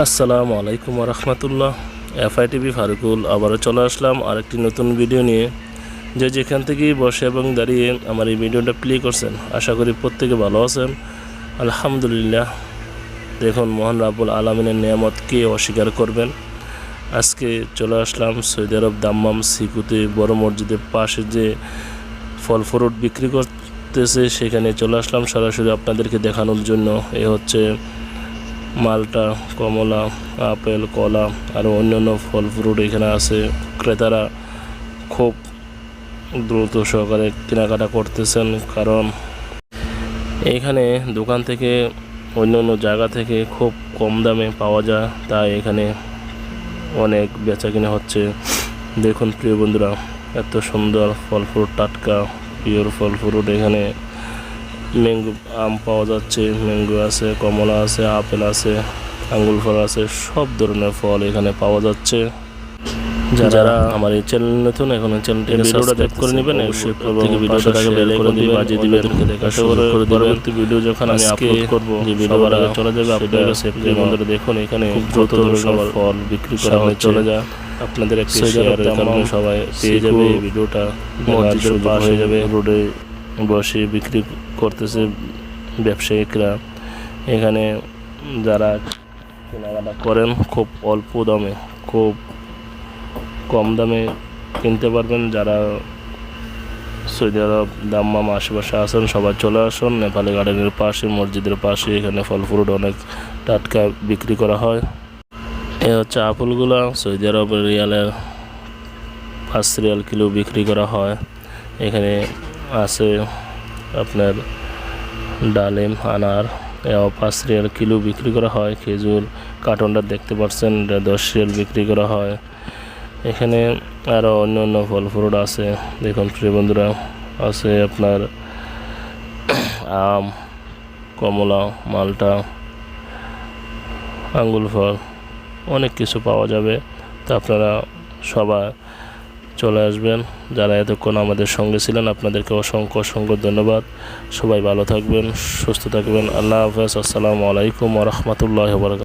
আসসালামু আলাইকুম রহমতুল্লাহ FI TV Farukul, আবারও চলে আসলাম আরেকটি নতুন ভিডিও নিয়ে। যে যেখান থেকেই বসে এবং দাঁড়িয়ে আমার এই ভিডিওটা প্লে করছেন, আশা করি প্রত্যেকে ভালো আছেন। আলহামদুলিল্লাহ, দেখুন মোহন রাবুল আলমিনের নিয়ামত কে অস্বীকার করবেন। আজকে চলে আসলাম সৌদি আরব দাম্মাম সিকুতে বড় মসজিদের পাশে যে ফল ফ্রুট বিক্রি করতেছে, সেখানে চলে আসলাম সরাসরি আপনাদেরকে দেখানোর জন্য। এ হচ্ছে মালটা, কমলা, আপেল, কলা, আর অন্যান্য ফল ফ্রুট এখানে আছে। ক্রেতারা খুব দ্রুত সহকারে কেনাকাটা করতেছেন, কারণ এখানে দোকান থেকে অন্য অন্য জায়গা থেকে খুব কম দামে পাওয়া যায়, তাই এখানে অনেক বেচা কিনা হচ্ছে। দেখুন প্রিয় বন্ধুরা, এত সুন্দর ফল ফ্রুট টাটকা পিওর ফল ফ্রুট এখানে ম্যাঙ্গো আম পাওয়া যাচ্ছে ম্যাঙ্গো আছে কমলা আছে আপেল আছে আঙ্গুল ফল আছে সব ধরনের ফল এখানে পাওয়া যাচ্ছে। যারা আমার এই চ্যানেল নতুন এখন চ্যানেলটিকে সাবস্ক্রাইব করে নেবেন অবশ্যই প্রত্যেক ভিডিওটা তাকে বেল করে দিবেন বাজিয়ে দিবেন। দেখা শুরু করে পরবর্তী ভিডিও যখন আমি আপলোড করব যে ভিডিও আগে চলে যাবে আপনাদের কাছে প্রিয় বন্ধুরা। দেখুন এখানে খুব দ্রুত সবার ফল বিক্রি করা হয়ে চলে যায় আপনাদের একটি শেয়ারের কারণে সবাই পেয়ে যাবে এই ভিডিওটা। পাশে হয়ে যাবে। রোডে বসে বিক্রি করতেছে ব্যবসায়িকরা। এখানে যারা কেনাকাটা করেন, খুব অল্প দামে, খুব কম দামে কিনতে পারবেন। যারা সৌদি আরব দাম্মাম আশেপাশে আসেন সবাই চলে আসুন। নেপালি গার্ডেনের পাশে, মসজিদের পাশে, এখানে ফল ফ্রুট অনেক টাটকা বিক্রি করা হয়। এ হচ্ছে আপেলগুলো সৌদি আরব রিয়ালের পাঁচ রিয়াল কিলো বিক্রি করা হয়। এখানে আছে আপনার ডালিম, আনার পাঁচ রিয়াল কিলো বিক্রি করা হয়, খেজুর, কার্টনটা দেখতে পাচ্ছেন দশ রিয়াল বিক্রি করা হয়। এখানে আরও অন্য অন্য ফল ফ্রুট আছে। দেখুন, প্রিয় বন্ধুরা, আছে আপনার আম, কমলা, মালটা আঙ্গুল ফল, অনেক কিছু পাওয়া যাবে। তা আপনারা সবাই চলে আসবেন। যারা এতক্ষণ আমাদের সঙ্গে ছিলেন, আপনাদেরকে অসংখ্য অসংখ্য ধন্যবাদ। সবাই ভালো থাকবেন, সুস্থ থাকবেন। আল্লাহ হাফেজ। আসসালামু আলাইকুম রহমতুল্লাহ বরকাত